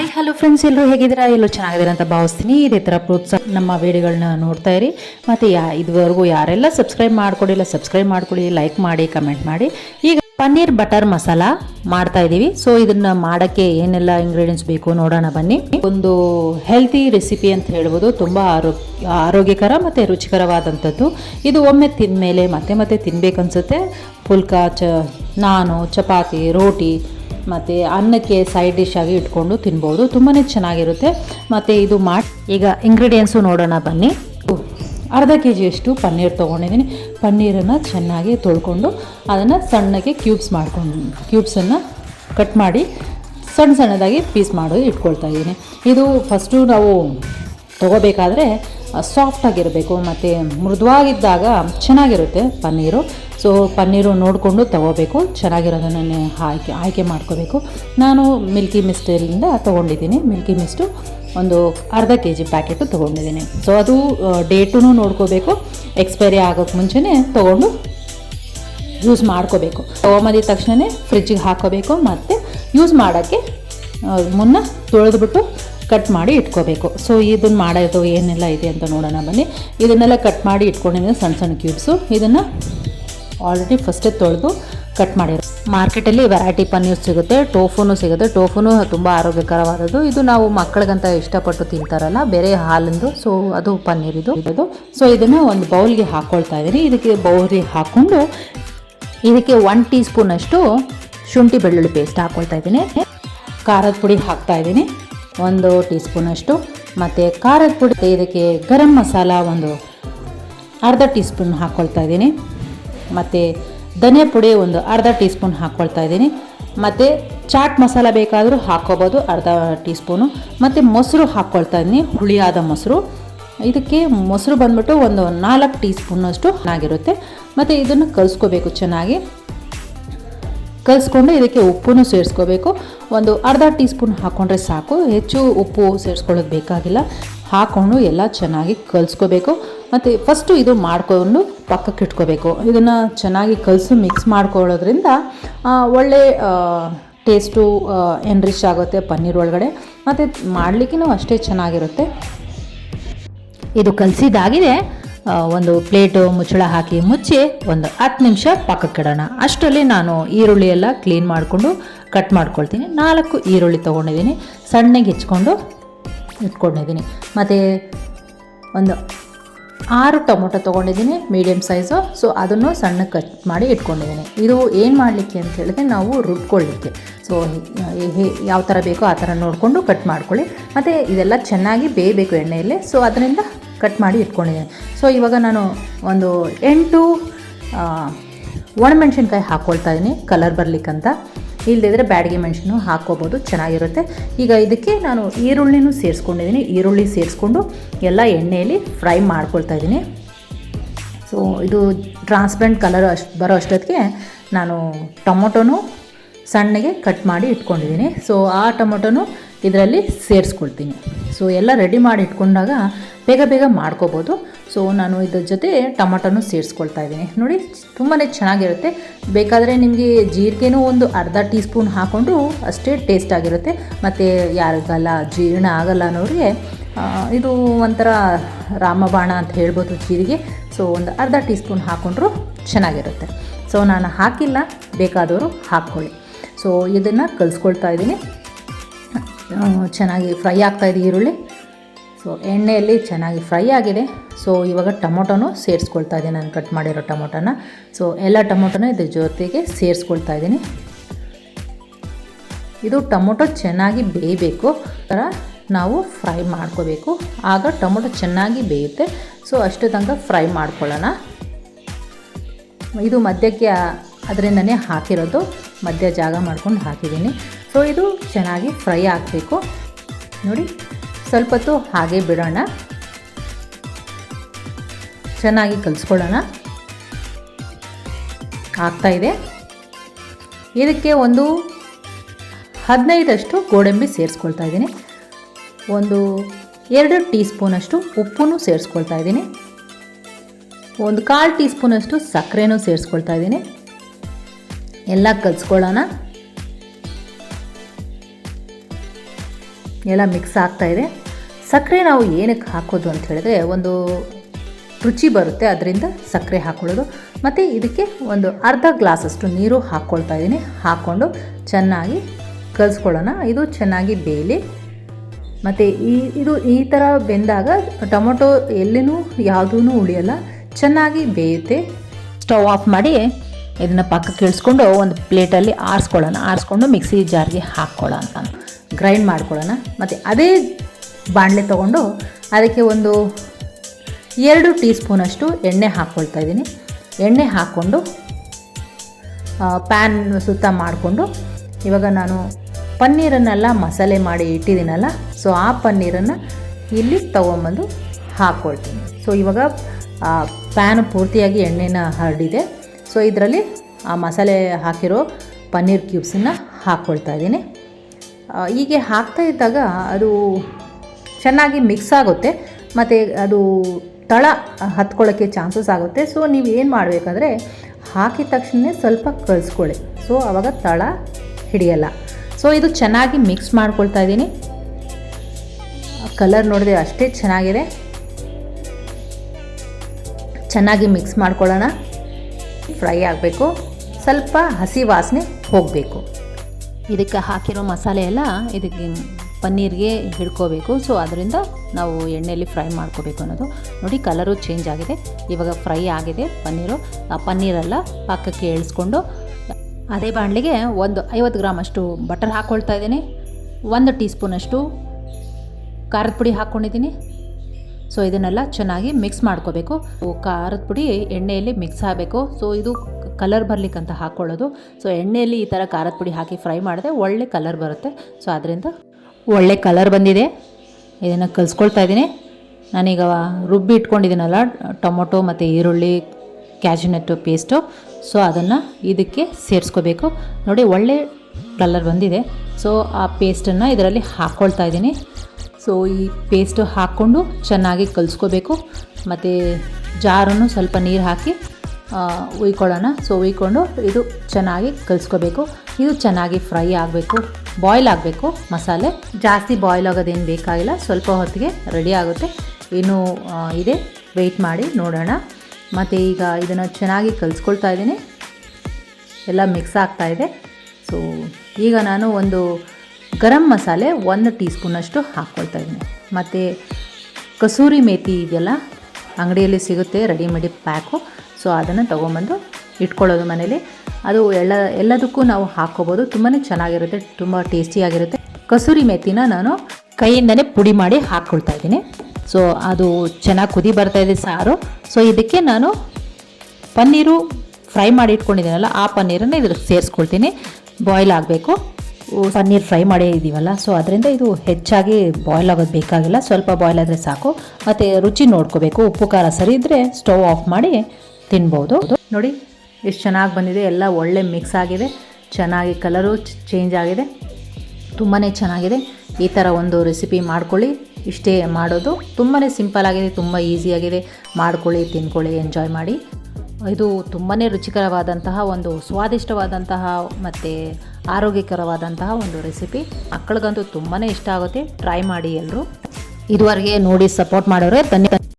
Hi hello friends ಎಲ್ಲರೂ ಹೇಗಿದ್ದೀರಾ? ಎಲ್ಲರೂ ಚೆನ್ನಾಗಿದ್ದೀರಾ ಅಂತ ಭಾವಿಸ್ತೀನಿ. ಇದೇ ಥರ ಪ್ರೋತ್ಸಾಹ ನಮ್ಮ ವಿಡಿಯೋಗಳನ್ನ ನೋಡ್ತಾ ಇರಿ. ಮತ್ತು ಯಾ, ಇದುವರೆಗೂ ಯಾರೆಲ್ಲ ಸಬ್ಸ್ಕ್ರೈಬ್ ಮಾಡ್ಕೊಂಡಿಲ್ಲ ಸಬ್ಸ್ಕ್ರೈಬ್ ಮಾಡ್ಕೊಳ್ಳಿ ಲೈಕ್ ಮಾಡಿ ಕಮೆಂಟ್ ಮಾಡಿ. ಈಗ ಪನ್ನೀರ್ ಬಟರ್ ಮಸಾಲ ಮಾಡ್ತಾ ಇದ್ದೀವಿ. ಸೊ ಇದನ್ನ ಮಾಡೋಕ್ಕೆ ಏನೆಲ್ಲ ಇಂಗ್ರೀಡಿಯೆಂಟ್ಸ್ ಬೇಕು ನೋಡೋಣ ಬನ್ನಿ. ಒಂದು ಹೆಲ್ತಿ ರೆಸಿಪಿ ಅಂತ ಹೇಳ್ಬೋದು. ತುಂಬ ಆರೋಗ್ಯ ಆರೋಗ್ಯಕರ ಮತ್ತು ರುಚಿಕರವಾದಂಥದ್ದು. ಇದು ಒಮ್ಮೆ ತಿಂದಮೇಲೆ ಮತ್ತೆ ಮತ್ತೆ ತಿನ್ಬೇಕನ್ಸುತ್ತೆ. ಪುಲ್ಕ, ಚ, ನಾನು, ಚಪಾತಿ, ರೋಟಿ ಮತ್ತು ಅನ್ನಕ್ಕೆ ಸೈಡ್ ಡಿಶ್ ಆಗಿ ಇಟ್ಕೊಂಡು ತಿನ್ಬೋದು. ತುಂಬಾ ಚೆನ್ನಾಗಿರುತ್ತೆ. ಮತ್ತು ಇದು ಮಾಡಿ ಈಗ ಇಂಗ್ರೀಡಿಯೆಂಟ್ಸು ನೋಡೋಣ ಬನ್ನಿ. ಅರ್ಧ ಕೆ ಜಿಯಷ್ಟು ಪನ್ನೀರ್ ತೊಗೊಂಡಿದ್ದೀನಿ. ಪನ್ನೀರನ್ನು ಚೆನ್ನಾಗಿ ತೊಳ್ಕೊಂಡು ಅದನ್ನು ಸಣ್ಣಗೆ ಕ್ಯೂಬ್ಸ್ ಮಾಡ್ಕೊಂಡು ಕ್ಯೂಬ್ಸನ್ನು ಕಟ್ ಮಾಡಿ ಸಣ್ಣ ಸಣ್ಣದಾಗಿ ಪೀಸ್ ಮಾಡಿ ಇಟ್ಕೊಳ್ತಾ ಇದ್ದೀನಿ. ಇದು ಫಸ್ಟು ನಾವು ತೊಗೋಬೇಕಾದ್ರೆ ಸಾಫ್ಟಾಗಿರಬೇಕು ಮತ್ತು ಮೃದುವಾಗಿದ್ದಾಗ ಚೆನ್ನಾಗಿರುತ್ತೆ ಪನ್ನೀರು. ಸೊ ಪನ್ನೀರು ನೋಡಿಕೊಂಡು ತಗೋಬೇಕು, ಚೆನ್ನಾಗಿರೋದನ್ನೇ ಆಯ್ಕೆ ಆಯ್ಕೆ ಮಾಡ್ಕೋಬೇಕು. ನಾನು ಮಿಲ್ಕಿ ಮಿಸ್ಟಿಂದ ತೊಗೊಂಡಿದ್ದೀನಿ. ಮಿಲ್ಕಿ ಮಿಸ್ಟು ಒಂದು ಅರ್ಧ ಕೆ ಜಿ ಪ್ಯಾಕೆಟು ತೊಗೊಂಡಿದ್ದೀನಿ. ಸೊ ಅದು ಡೇಟೂ ನೋಡ್ಕೋಬೇಕು ಎಕ್ಸ್ಪೈರಿ ಆಗೋಕ್ಕೆ ಮುಂಚೆನೇ ತೊಗೊಂಡು ಯೂಸ್ ಮಾಡ್ಕೋಬೇಕು. ತೊಗೊಂಬಂದಿದ ತಕ್ಷಣವೇ ಫ್ರಿಜ್ಜಿಗೆ ಹಾಕೋಬೇಕು, ಮತ್ತು ಯೂಸ್ ಮಾಡೋಕ್ಕೆ ಮುನ್ನ ತೊಳೆದ್ಬಿಟ್ಟು ಕಟ್ ಮಾಡಿ ಇಟ್ಕೋಬೇಕು. ಸೊ ಇದನ್ನು ಮಾಡೋದು ಏನೆಲ್ಲ ಇದೆ ಅಂತ ನೋಡೋಣ ಬನ್ನಿ. ಇದನ್ನೆಲ್ಲ ಕಟ್ ಮಾಡಿ ಇಟ್ಕೊಂಡಿದ್ದೀನಿ ಸಣ್ಣ ಸಣ್ಣ ಕ್ಯೂಬ್ಸು ಇದನ್ನು ಆಲ್ರೆಡಿ ಫಸ್ಟೇ ತೊಳೆದು ಕಟ್ ಮಾಡಿರೋ ಮಾರ್ಕೆಟಲ್ಲಿ ವೆರೈಟಿ ಪನ್ನೀರ್ ಸಿಗುತ್ತೆ ಟೋಫೂನು ಸಿಗುತ್ತೆ. ಟೋಫುನು ತುಂಬ ಆರೋಗ್ಯಕರವಾದದ್ದು. ಇದು ನಾವು ಮಕ್ಕಳಿಗಂತ ಇಷ್ಟಪಟ್ಟು ತಿಂತಾರಲ್ಲ, ಬೇರೆ ಹಾಲಿಂದು. ಸೊ ಅದು ಪನ್ನೀರ್ ಇದು. ಇದು ಸೊ ಇದನ್ನು ಒಂದು ಬೌಲ್ಗೆ ಹಾಕ್ಕೊಳ್ತಾ ಇದ್ದೀನಿ. ಇದಕ್ಕೆ ಬೌಲ್ಗೆ ಹಾಕ್ಕೊಂಡು ಇದಕ್ಕೆ ಒನ್ ಟೀ ಸ್ಪೂನಷ್ಟು ಶುಂಠಿ ಬೆಳ್ಳುಳ್ಳಿ ಪೇಸ್ಟ್ ಹಾಕ್ಕೊಳ್ತಾ ಇದ್ದೀನಿ. ಖಾರದ ಪುಡಿ ಹಾಕ್ತಾ ಇದ್ದೀನಿ. ಒಂದು ಟೀ ಸ್ಪೂನಷ್ಟು ಮತ್ತು ಖಾರದ ಪುಡಿ ಇದಕ್ಕೆ ಗರಂ ಮಸಾಲ ಒಂದು ಅರ್ಧ ಟೀ ಸ್ಪೂನ್ ಹಾಕ್ಕೊಳ್ತಾ ಇದ್ದೀನಿ. ಮತ್ತು ಧನಿಯಾ ಪುಡಿ ಒಂದು ಅರ್ಧ ಟೀ ಸ್ಪೂನ್ ಹಾಕ್ಕೊಳ್ತಾ ಇದ್ದೀನಿ. ಮತ್ತು ಚಾಟ್ ಮಸಾಲ ಬೇಕಾದರೂ ಹಾಕ್ಕೋಬೋದು ಅರ್ಧ ಟೀ ಸ್ಪೂನು ಮತ್ತು ಮೊಸರು ಹಾಕ್ಕೊಳ್ತಾ ಇದ್ದೀನಿ, ಹುಳಿಯಾದ ಮೊಸರು. ಇದಕ್ಕೆ ಮೊಸರು ಬಂದ್ಬಿಟ್ಟು ಒಂದು ನಾಲ್ಕು ಟೀ ಸ್ಪೂನಷ್ಟು ಚೆನ್ನಾಗಿರುತ್ತೆ. ಮತ್ತು ಇದನ್ನು ಕಲಿಸ್ಕೋಬೇಕು ಚೆನ್ನಾಗಿ. ಕಲಿಸ್ಕೊಂಡು ಇದಕ್ಕೆ ಉಪ್ಪನ್ನು ಸೇರಿಸ್ಕೋಬೇಕು. ಒಂದು ಅರ್ಧ ಟೀ ಸ್ಪೂನ್ ಹಾಕ್ಕೊಂಡ್ರೆ ಸಾಕು. ಹೆಚ್ಚು ಉಪ್ಪು ಸೇರಿಸ್ಕೊಳ್ಳೋದು ಬೇಕಾಗಿಲ್ಲ. ಹಾಕ್ಕೊಂಡು ಎಲ್ಲ ಚೆನ್ನಾಗಿ ಕಲಿಸ್ಕೋಬೇಕು. ಮತ್ತು ಫಸ್ಟು ಇದು ಮಾಡ್ಕೊಂಡು ಪಕ್ಕಕ್ಕೆ ಇಟ್ಕೋಬೇಕು. ಇದನ್ನು ಚೆನ್ನಾಗಿ ಕಲಸು ಮಿಕ್ಸ್ ಮಾಡ್ಕೊಳ್ಳೋದ್ರಿಂದ ಒಳ್ಳೆ ಟೇಸ್ಟು ಎನ್ರಿಚ್ ಆಗುತ್ತೆ ಪನ್ನೀರ್ ಒಳಗಡೆ. ಮತ್ತು ಮಾಡಲಿಕ್ಕೂ ಅಷ್ಟೇ ಚೆನ್ನಾಗಿರುತ್ತೆ. ಇದು ಕಲಸಿದಾಗಿದೆ ಒಂದು ಪ್ಲೇಟು ಮುಚ್ಚಳ ಹಾಕಿ ಮುಚ್ಚಿ ಒಂದು ಹತ್ತು ನಿಮಿಷ ಪಕ್ಕಕ್ಕಿಡೋಣ. ಅಷ್ಟರಲ್ಲಿ ನಾನು ಈರುಳ್ಳಿ ಎಲ್ಲ ಕ್ಲೀನ್ ಮಾಡಿಕೊಂಡು ಕಟ್ ಮಾಡ್ಕೊಳ್ತೀನಿ. ನಾಲ್ಕು ಈರುಳ್ಳಿ ತೊಗೊಂಡಿದ್ದೀನಿ. ಸಣ್ಣಗೆ ಹೆಚ್ಕೊಂಡು ಇಟ್ಕೊಂಡಿದ್ದೀನಿ. ಮತ್ತು ಒಂದು ಆರು ಟೊಮೊಟೊ ತೊಗೊಂಡಿದ್ದೀನಿ ಮೀಡಿಯಮ್ ಸೈಜು ಸೊ ಅದನ್ನು ಸಣ್ಣ ಕಟ್ ಮಾಡಿ ಇಟ್ಕೊಂಡಿದ್ದೀನಿ. ಇದು ಏನು ಮಾಡಲಿಕ್ಕೆ ಅಂತ ಹೇಳಿದ್ರೆ ನಾವು ರುಬ್ಕೊಳ್ಳಿಕ್ಕೆ. ಸೊ ಯಾವ ಥರ ಬೇಕೋ ಆ ಥರ ನೋಡಿಕೊಂಡು ಕಟ್ ಮಾಡ್ಕೊಳ್ಳಿ. ಮತ್ತು ಇದೆಲ್ಲ ಚೆನ್ನಾಗಿ ಬೇಯಬೇಕು ಎಣ್ಣೆಯಲ್ಲಿ. ಸೊ ಅದರಿಂದ ಕಟ್ ಮಾಡಿ ಇಟ್ಕೊಂಡಿದ್ದೀನಿ. ಸೊ ಇವಾಗ ನಾನು ಒಂದು ಎಂಟು ಒಣಮೆಣ್ಸಿನ್ಕಾಯಿ ಹಾಕ್ಕೊಳ್ತಾ ಇದ್ದೀನಿ ಕಲರ್ ಬರಲಿಕ್ಕಂತ. ಇಲ್ಲದಿದ್ದರೆ ಬ್ಯಾಡಿಗೆ ಮೆಣಸಿನು ಹಾಕ್ಕೋಬೋದು, ಚೆನ್ನಾಗಿರುತ್ತೆ. ಈಗ ಇದಕ್ಕೆ ನಾನು ಈರುಳ್ಳಿನೂ ಸೇರಿಸ್ಕೊಂಡಿದ್ದೀನಿ. ಈರುಳ್ಳಿ ಸೇರಿಸ್ಕೊಂಡು ಎಲ್ಲ ಎಣ್ಣೆಯಲ್ಲಿ ಫ್ರೈ ಮಾಡ್ಕೊಳ್ತಾ ಇದ್ದೀನಿ. ಸೊ ಇದು ಟ್ರಾನ್ಸ್ಪರೆಂಟ್ ಕಲರ್ ಅಷ್ಟು, ಬರೋ ಅಷ್ಟೊತ್ತಿಗೆ ನಾನು ಟೊಮೊಟೊನು ಸಣ್ಣಗೆ ಕಟ್ ಮಾಡಿ ಇಟ್ಕೊಂಡಿದ್ದೀನಿ. ಸೊ ಆ ಟೊಮೊಟೊನು ಇದರಲ್ಲಿ ಸೇರಿಸ್ಕೊಳ್ತೀನಿ. ಸೊ ಎಲ್ಲ ರೆಡಿ ಮಾಡಿ ಇಟ್ಕೊಂಡಾಗ ಬೇಗ ಬೇಗ ಮಾಡ್ಕೋಬೋದು. ಸೊ ನಾನು ಇದ್ರ ಜೊತೆ ಟೊಮೊಟೊನೂ ಸೇರಿಸ್ಕೊಳ್ತಾ ಇದ್ದೀನಿ. ನೋಡಿ ತುಂಬಾ ಚೆನ್ನಾಗಿರುತ್ತೆ. ಬೇಕಾದರೆ ನಿಮಗೆ ಜೀರಿಗೆನೂ ಒಂದು ಅರ್ಧ ಟೀ ಸ್ಪೂನ್ ಹಾಕ್ಕೊಂಡು ಅಷ್ಟೇ ಟೇಸ್ಟ್ ಆಗಿರುತ್ತೆ. ಮತ್ತು ಯಾರಿಗಲ್ಲ ಜೀರ್ಣ ಆಗಲ್ಲ ಅನ್ನೋರಿಗೆ ಇದು ಒಂಥರ ರಾಮಬಾಣ ಅಂತ ಹೇಳ್ಬೋದು ಜೀರಿಗೆ. ಸೊ ಒಂದು ಅರ್ಧ ಟೀ ಸ್ಪೂನ್ ಹಾಕ್ಕೊಂಡ್ರು ಚೆನ್ನಾಗಿರುತ್ತೆ. ಸೊ ನಾನು ಹಾಕಿಲ್ಲ. ಬೇಕಾದವರು ಹಾಕ್ಕೊಳ್ಳಿ. ಸೊ ಇದನ್ನು ಕಲಿಸ್ಕೊಳ್ತಾ ಇದ್ದೀನಿ. ಚೆನ್ನಾಗಿ ಫ್ರೈ ಆಗ್ತಾಯಿದೆ ಈರುಳ್ಳಿ. ಸೊ ಎಣ್ಣೆಯಲ್ಲಿ ಚೆನ್ನಾಗಿ ಫ್ರೈ ಆಗಿದೆ. ಸೊ ಇವಾಗ ಟೊಮೊಟೊನೂ ಸೇರಿಸ್ಕೊಳ್ತಾ ಇದ್ದೀನಿ. ನಾನು ಕಟ್ ಮಾಡಿರೋ ಟೊಮೊಟೊನ. ಸೊ ಎಲ್ಲ ಟೊಮೊಟೊನ ಇದ್ರ ಜೊತೆಗೆ ಸೇರಿಸ್ಕೊಳ್ತಾ ಇದ್ದೀನಿ. ಇದು ಟೊಮೊಟೊ ಚೆನ್ನಾಗಿ ಬೇಯಬೇಕು. ಥರ ನಾವು ಫ್ರೈ ಮಾಡ್ಕೋಬೇಕು. ಆಗ ಟೊಮೊಟೊ ಚೆನ್ನಾಗಿ ಬೇಯುತ್ತೆ. ಸೊ ಅಷ್ಟು ತನಕ ಫ್ರೈ ಮಾಡ್ಕೊಳ್ಳೋಣ. ಇದು ಮಧ್ಯಕ್ಕೆ ಅದರಿಂದನೇ ಹಾಕಿರೋದು. ಮಧ್ಯ ಜಾಗ ಮಾಡ್ಕೊಂಡು ಹಾಕಿದ್ದೀನಿ. ಸೊ ಇದು ಚೆನ್ನಾಗಿ ಫ್ರೈ ಆಗಬೇಕು. ನೋಡಿ ಸ್ವಲ್ಪ ಹೊತ್ತು ಹಾಗೆ ಬಿಡೋಣ. ಚೆನ್ನಾಗಿ ಕಲಿಸ್ಕೊಳ್ಳೋಣ. ಆಗ್ತಾಯಿದೆ ಇದಕ್ಕೆ ಒಂದು ಹದಿನೈದಷ್ಟು ಗೋಡಂಬಿ ಸೇರಿಸ್ಕೊಳ್ತಾ ಇದ್ದೀನಿ. ಒಂದು ಎರಡು ಟೀ ಸ್ಪೂನಷ್ಟು ಉಪ್ಪನ್ನು ಸೇರಿಸ್ಕೊಳ್ತಾ ಇದ್ದೀನಿ. ಒಂದು ಕಾಲು ಟೀ ಸ್ಪೂನಷ್ಟು ಸಕ್ಕರೆನೂ ಸೇರಿಸ್ಕೊಳ್ತಾ ಇದ್ದೀನಿ. ಎಲ್ಲ ಕಲಿಸ್ಕೊಳ್ಳೋಣ. ಎಲ್ಲ ಮಿಕ್ಸ್ ಆಗ್ತಾ ಇದೆ. ಸಕ್ಕರೆ ನಾವು ಏನಕ್ಕೆ ಹಾಕೋದು ಅಂತ ಹೇಳಿದ್ರೆ ಒಂದು ರುಚಿ ಬರುತ್ತೆ, ಅದರಿಂದ ಸಕ್ಕರೆ ಹಾಕ್ಕೊಳ್ಳೋದು ಮತ್ತು ಇದಕ್ಕೆ ಒಂದು ಅರ್ಧ ಗ್ಲಾಸಷ್ಟು ನೀರು ಹಾಕ್ಕೊಳ್ತಾ ಇದ್ದೀನಿ. ಹಾಕ್ಕೊಂಡು ಚೆನ್ನಾಗಿ ಕಲಿಸ್ಕೊಳ್ಳೋಣ. ಇದು ಚೆನ್ನಾಗಿ ಬೇಯಲಿ. ಮತ್ತು ಈ, ಇದು ಈ ಥರ ಬೆಂದಾಗ ಟೊಮೊಟೊ ಎಲ್ಲಿನೂ ಯಾವುದೂ ಉಳಿಯಲ್ಲ, ಚೆನ್ನಾಗಿ ಬೇಯುತ್ತೆ. ಸ್ಟವ್ ಆಫ್ ಮಾಡಿ ಇದನ್ನು ಪಕ್ಕಕ್ಕೆ ಇಳಿಸ್ಕೊಂಡು ಒಂದು ಪ್ಲೇಟಲ್ಲಿ ಆರಿಸ್ಕೊಳ್ಳೋಣ. ಆರಿಸ್ಕೊಂಡು ಮಿಕ್ಸಿ ಜಾರ್ಗೆ ಹಾಕ್ಕೊಳ್ಳೋಣ ಗ್ರೈಂಡ್ ಮಾಡ್ಕೊಳ್ಳೋಣ. ಮತ್ತು ಅದೇ ಬಾಣಲೆ ತೊಗೊಂಡು ಅದಕ್ಕೆ ಒಂದು ಎರಡು ಟೀ ಸ್ಪೂನಷ್ಟು ಎಣ್ಣೆ ಹಾಕ್ಕೊಳ್ತಾ ಇದ್ದೀನಿ. ಎಣ್ಣೆ ಹಾಕ್ಕೊಂಡು ಪ್ಯಾನ್ ಸುತ್ತ ಮಾಡಿಕೊಂಡು, ಇವಾಗ ನಾನು ಪನ್ನೀರನ್ನೆಲ್ಲ ಮಸಾಲೆ ಮಾಡಿ ಇಟ್ಟಿದ್ದೀನಲ್ಲ, ಸೊ ಆ ಪನ್ನೀರನ್ನು ಇಲ್ಲಿ ತೊಗೊಂಬಂದು ಹಾಕ್ಕೊಳ್ತೀನಿ. ಸೊ ಇವಾಗ ಪ್ಯಾನ್ ಪೂರ್ತಿಯಾಗಿ ಎಣ್ಣೆನ ಹರಡಿದೆ ಸೊ ಇದರಲ್ಲಿ ಆ ಮಸಾಲೆ ಹಾಕಿರೋ ಪನ್ನೀರ್ ಕ್ಯೂಬ್ಸನ್ನು ಹಾಕ್ಕೊಳ್ತಾ ಇದ್ದೀನಿ. ಹೀಗೆ ಹಾಕ್ತಾ ಇದ್ದಾಗ ಅದು ಚೆನ್ನಾಗಿ ಮಿಕ್ಸ್ ಆಗುತ್ತೆ. ಮತ್ತು ಅದು ತಳ ಹತ್ಕೊಳ್ಳೋಕ್ಕೆ ಚಾನ್ಸಸ್ ಆಗುತ್ತೆ. ಸೊ ನೀವು ಏನು ಮಾಡಬೇಕಂದ್ರೆ ಹಾಕಿದ ತಕ್ಷಣ ಸ್ವಲ್ಪ ಕಳಿಸ್ಕೊಳ್ಳಿ. ಸೊ ಆವಾಗ ತಳ ಹಿಡಿಯಲ್ಲ. ಸೊ ಇದು ಚೆನ್ನಾಗಿ ಮಿಕ್ಸ್ ಮಾಡ್ಕೊಳ್ತಾ ಇದ್ದೀನಿ. ಕಲರ್ ನೋಡಿದ್ರೆ ಅಷ್ಟೇ ಚೆನ್ನಾಗಿದೆ. ಚೆನ್ನಾಗಿ ಮಿಕ್ಸ್ ಮಾಡ್ಕೊಳ್ಳೋಣ. ಫ್ರೈ ಆಗಬೇಕು. ಸ್ವಲ್ಪ ಹಸಿ ವಾಸನೆ ಹೋಗಬೇಕು. ಇದಕ್ಕೆ ಹಾಕಿರೋ ಮಸಾಲೆ ಎಲ್ಲ ಇದಕ್ಕೆ ಪನ್ನೀರ್ಗೆ ಹಿಡ್ಕೋಬೇಕು. ಸೊ ಅದರಿಂದ ನಾವು ಎಣ್ಣೆಯಲ್ಲಿ ಫ್ರೈ ಮಾಡ್ಕೋಬೇಕು ಅನ್ನೋದು. ನೋಡಿ, ಕಲರು ಚೇಂಜ್ ಆಗಿದೆ. ಇವಾಗ ಫ್ರೈ ಆಗಿದೆ ಪನ್ನೀರು. ಆ ಪನ್ನೀರೆಲ್ಲ ಪಾಕಕ್ಕೆ ಇಳಿಸ್ಕೊಂಡು ಅದೇ ಬಾಣಲಿಗೆ ಒಂದು ಐವತ್ತು ಗ್ರಾಮ್ ಅಷ್ಟು ಬಟರ್ ಹಾಕ್ಕೊಳ್ತಾ ಇದ್ದೀನಿ. ಒಂದು ಟೀ ಸ್ಪೂನಷ್ಟು ಖಾರದ ಪುಡಿ ಹಾಕ್ಕೊಂಡಿದ್ದೀನಿ ಸೊ ಇದನ್ನೆಲ್ಲ ಚೆನ್ನಾಗಿ ಮಿಕ್ಸ್ ಮಾಡ್ಕೋಬೇಕು. ಖಾರದ ಪುಡಿ ಎಣ್ಣೆಯಲ್ಲಿ ಮಿಕ್ಸ್ ಆಗಬೇಕು. ಸೊ ಇದು ಕಲರ್ ಬರಲಿಕ್ಕಂತ ಹಾಕ್ಕೊಳ್ಳೋದು ಸೊ ಎಣ್ಣೆಯಲ್ಲಿ ಈ ಥರ ಖಾರದ ಪುಡಿ ಹಾಕಿ ಫ್ರೈ ಮಾಡಿದೆ ಒಳ್ಳೆ ಕಲರ್ ಬರುತ್ತೆ. ಸೊ ಅದರಿಂದ ಒಳ್ಳೆ ಕಲರ್ ಬಂದಿದೆ. ಇದನ್ನು ಕಲಿಸ್ಕೊಳ್ತಾ ಇದ್ದೀನಿ. ನಾನೀಗ ರುಬ್ಬಿ ಇಟ್ಕೊಂಡಿದ್ದೀನಲ್ಲ, ಟೊಮೊಟೊ ಮತ್ತು ಈರುಳ್ಳಿ ಕ್ಯಾಜಿನೆಟ್ಟು ಪೇಸ್ಟು ಸೊ ಅದನ್ನು ಇದಕ್ಕೆ ಸೇರಿಸ್ಕೋಬೇಕು. ನೋಡಿ, ಒಳ್ಳೆ ಕಲರ್ ಬಂದಿದೆ. ಸೊ ಆ ಪೇಸ್ಟನ್ನು ಇದರಲ್ಲಿ ಹಾಕ್ಕೊಳ್ತಾ ಇದ್ದೀನಿ. ಸೊ ಈ ಪೇಸ್ಟು ಹಾಕ್ಕೊಂಡು ಚೆನ್ನಾಗಿ ಕಲಿಸ್ಕೋಬೇಕು. ಮತ್ತು ಜಾರನ್ನು ಸ್ವಲ್ಪ ನೀರು ಹಾಕಿ ಉಯ್ಕೊಳ್ಳೋಣ ಸೊ ಉಯ್ಕೊಂಡು ಇದು ಚೆನ್ನಾಗಿ ಕಲಿಸ್ಕೋಬೇಕು. ಇದು ಚೆನ್ನಾಗಿ ಫ್ರೈ ಆಗಬೇಕು. ಬಾಯ್ಲ್ ಆಗಬೇಕು. ಮಸಾಲೆ ಜಾಸ್ತಿ ಬಾಯ್ಲ್ ಆಗೋದೇನು ಬೇಕಾಗಿಲ್ಲ. ಸ್ವಲ್ಪ ಹೊತ್ತಿಗೆ ರೆಡಿ ಆಗುತ್ತೆ. ಇನ್ನೂ ಇದೆ. ವೆಯ್ಟ್ ಮಾಡಿ ನೋಡೋಣ. ಮತ್ತು ಈಗ ಇದನ್ನು ಚೆನ್ನಾಗಿ ಕಲಿಸ್ಕೊಳ್ತಾ ಇದ್ದೀನಿ. ಎಲ್ಲ ಮಿಕ್ಸ್ ಆಗ್ತಾ ಇದೆ. ಸೊ ಈಗ ನಾನು ಒಂದು ಗರಂ ಮಸಾಲೆ ಒಂದು ಟೀ ಸ್ಪೂನಷ್ಟು ಹಾಕ್ಕೊಳ್ತಾ ಇದ್ದೀನಿ. ಮತ್ತು ಕಸೂರಿ ಮೇಥಿ ಇದೆಯಲ್ಲ ಅಂಗಡಿಯಲ್ಲಿ ಸಿಗುತ್ತೆ. Readymade pack. ಸೊ ಅದನ್ನು ತೊಗೊಂಬಂದು ಇಟ್ಕೊಳ್ಳೋದು ಮನೇಲಿ. ಅದು ಎಲ್ಲ, ಎಲ್ಲದಕ್ಕೂ ನಾವು ಹಾಕ್ಕೋಬೋದು. ತುಂಬಾ ಚೆನ್ನಾಗಿರುತ್ತೆ, ತುಂಬ ಟೇಸ್ಟಿಯಾಗಿರುತ್ತೆ. ಕಸೂರಿ ಮೆತ್ತಿನ ನಾನು ಕೈಯಿಂದನೇ ಪುಡಿ ಮಾಡಿ ಹಾಕ್ಕೊಳ್ತಾ ಇದ್ದೀನಿ. ಸೊ ಅದು ಚೆನ್ನಾಗಿ ಕುದಿ ಬರ್ತಾ ಇದೆ ಸಾರು. ಸೊ ಇದಕ್ಕೆ ನಾನು ಪನ್ನೀರು ಫ್ರೈ ಮಾಡಿ ಇಟ್ಕೊಂಡಿದ್ದೀನಲ್ಲ, ಆ ಪನ್ನೀರನ್ನು ಇದ್ರಿಗೆ ಸೇರಿಸ್ಕೊಳ್ತೀನಿ. ಬಾಯ್ಲ್ ಆಗಬೇಕು. ಪನ್ನೀರ್ ಫ್ರೈ ಮಾಡೇ ಇದ್ದೀವಲ್ಲ ಸೊ ಅದರಿಂದ ಇದು ಹೆಚ್ಚಾಗಿ ಬಾಯ್ಲ್ ಆಗೋದು ಬೇಕಾಗಿಲ್ಲ. ಸ್ವಲ್ಪ ಬಾಯ್ಲ್ ಆದರೆ ಸಾಕು. ಮತ್ತು ರುಚಿ ನೋಡ್ಕೋಬೇಕು. ಉಪ್ಪು, ಖಾರ ಸರಿ ಇದ್ದರೆ ಸ್ಟವ್ ಆಫ್ ಮಾಡಿ ತಿನ್ಬೋದು. ನೋಡಿ, ಎಷ್ಟು ಚೆನ್ನಾಗಿ ಬಂದಿದೆ. ಎಲ್ಲ ಒಳ್ಳೆ ಮಿಕ್ಸ್ ಆಗಿದೆ. ಚೆನ್ನಾಗಿ ಕಲರು ಚೇಂಜ್ ಆಗಿದೆ. ತುಂಬಾ ಚೆನ್ನಾಗಿದೆ. ಈ ಥರ ಒಂದು ರೆಸಿಪಿ ಮಾಡ್ಕೊಳ್ಳಿ. ಇಷ್ಟೇ ಮಾಡೋದು. ತುಂಬಾ ಸಿಂಪಲ್ ಆಗಿದೆ. ತುಂಬ ಈಸಿಯಾಗಿದೆ ಮಾಡ್ಕೊಳ್ಳಿ, ತಿನ್ಕೊಳ್ಳಿ ಎಂಜಾಯ್ ಮಾಡಿ. ಇದು ತುಂಬಾ ರುಚಿಕರವಾದಂತಹ ಒಂದು ಸ್ವಾದಿಷ್ಟವಾದಂತಹ ಮತ್ತು ಆರೋಗ್ಯಕರವಾದಂತಹ ಒಂದು ರೆಸಿಪಿ ಮಕ್ಕಳಿಗಂತೂ ತುಂಬಾ ಇಷ್ಟ ಆಗುತ್ತೆ. ಟ್ರೈ ಮಾಡಿ ಎಲ್ಲರೂ ಇದುವರೆಗೆ ನೋಡಿ ಸಪೋರ್ಟ್ ಮಾಡೋರೆ. ಧನ್ಯ